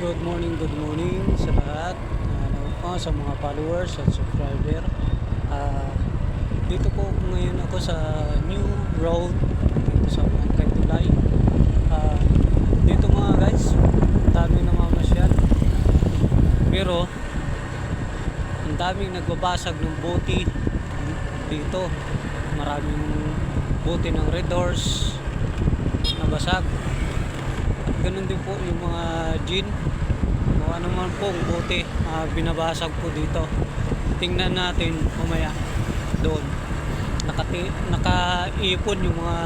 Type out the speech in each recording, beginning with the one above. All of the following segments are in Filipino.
Good morning, good morning sa lahat. Ano po sa mga followers at subscriber. Ah, dito po ngayon ako sa New Road dito sa Barangay Tulay. Ah, dito mga guys, ang daming namamasyal. Pero ang daming nagbabasag ng bote dito. Maraming bote ng Red Horse nabasag. Ganun din po yung mga gin. Kung ano man pong bote ah, binabasag po dito. Tingnan natin mamaya doon. Nakati, nakaipon yung mga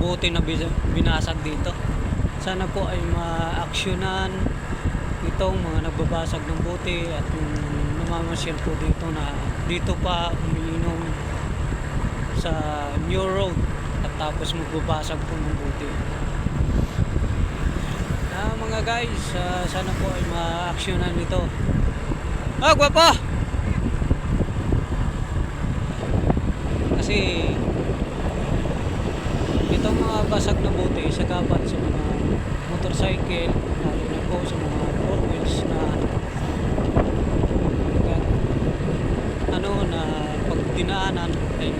bote na binasag dito. Sana po ay ma-aksyonan itong mga nagbabasag ng bote at yung namamasyal po dito na dito pa umiinom sa New Road at tapos magbabasag po ng bote. Ah, mga guys, ah, sana po ay ma-aksyonan nito. Ah, gwapo! Kasi itong mga basag na bote sa kapat sa mga motorcycle, lalo na po sa mga four wheels na ano na pag dinaanan ay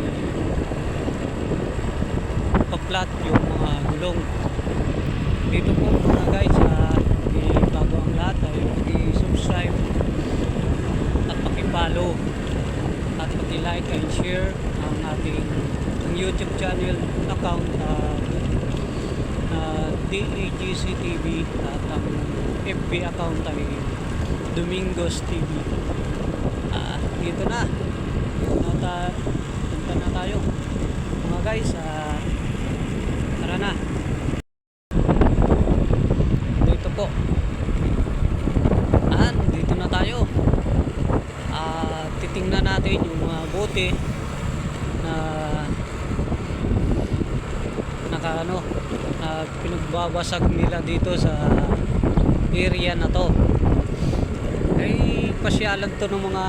pa-flat yung mga gulong dito po mga guys uh, bago ang lahat ay pag-subscribe at paki-follow at paki-like and share ang ating ang YouTube channel account uh, uh, DAGC TV at ang FB account ay Domingos TV ah, dito na. Ta- punta na tayo. Mga guys ah, tara na dito po ah, dito na tayo ah, titingnan natin yung mga bote na naka ano na pinagbabasag nila dito sa area na to. Ay pasyalan to ng mga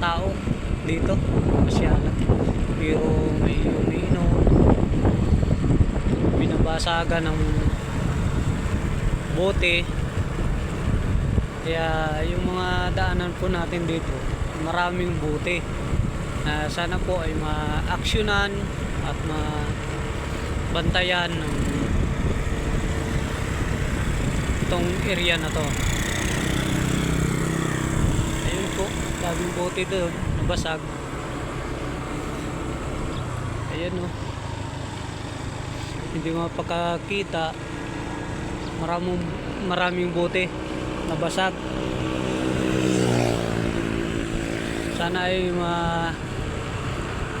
tao dito. Pasyalan. Pero may umiinom binabasagan ng bote kaya yung mga daanan po natin dito maraming bote na sana po ay ma-aksyonan at ma-bantayan ng itong area na to. Ayun po daming bote doon nabasag. Ayan o hindi mapakakita. Maraming maraming bote nabasag sana ay ma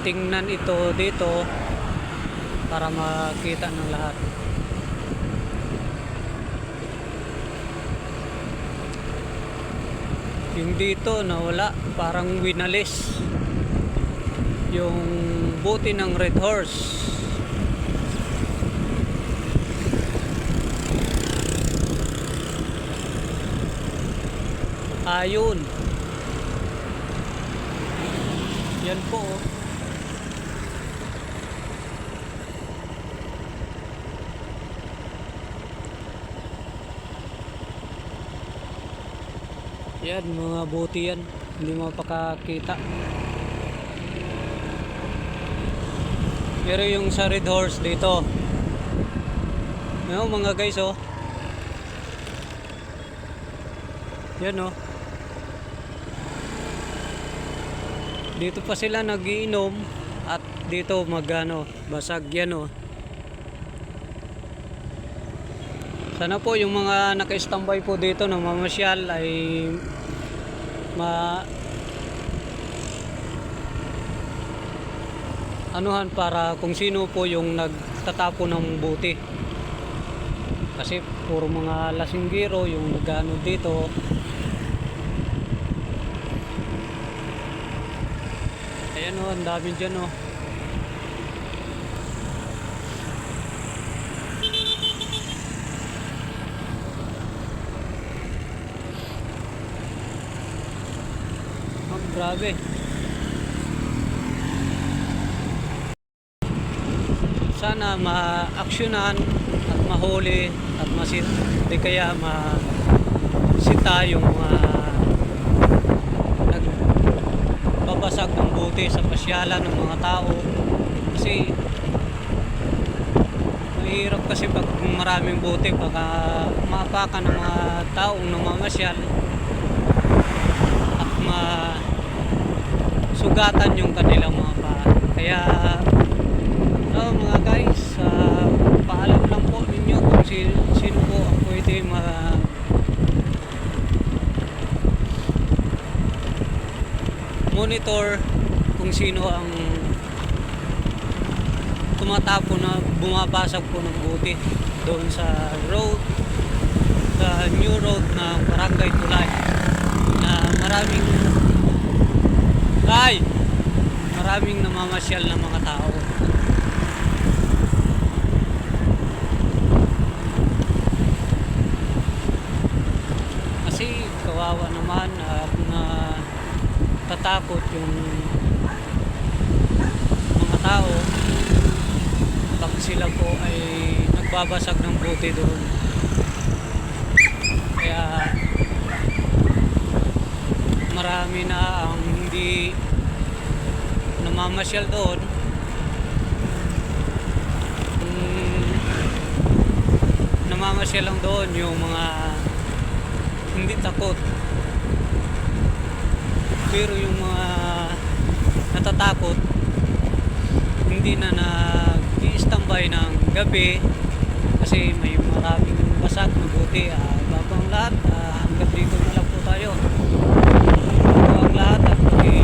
tingnan ito dito para makita ng lahat. Yung dito nawala parang winalis yung buti ng red horse ayun yan po oh. Yan, mga buti yan. Hindi mapakakita. Pero yung sa Red Horse dito. Ano mga guys oh. Yan oh. Dito pa sila nagiinom at dito magano basag yan oh. Sana po yung mga naka-standby po dito na mamasyal ay ma anuhan para kung sino po yung nagtatapo ng buti. Kasi puro mga lasinggero yung nagano dito. Ayan o, ang dami dyan o. Oh, grabe. sana ma-aksyonan at mahuli at masit di kaya masita yung mga nagbabasag ng bote sa pasyalan ng mga tao. Kasi mahirap kasi pag maraming bote baka maapakan ng mga taong namamasyal at ma sugatan yung kanilang mga pa. Kaya oh, mga guys ah, paalam lang po ninyo kung sino, sino po ang pwede ma monitor kung sino ang tumatapon na bumabasag po ng buti doon sa road sa new road ng Barangay Tulay. Na maraming ay maraming namamasyal na mga tao. Kasi kawawa naman na tatakot yung mga tao. Pag sila po ay nagbabasag ng bote doon. Kaya marami na ang hindi namamasyal doon. Mm, namamasyal lang doon yung mga hindi takot pero yung mga natatakot hindi na nag-i-standby ng gabi kasi may maraming basag na buti uh, bago ang lahat ah, hanggang dito na lang po tayo. Ang lahat at okay,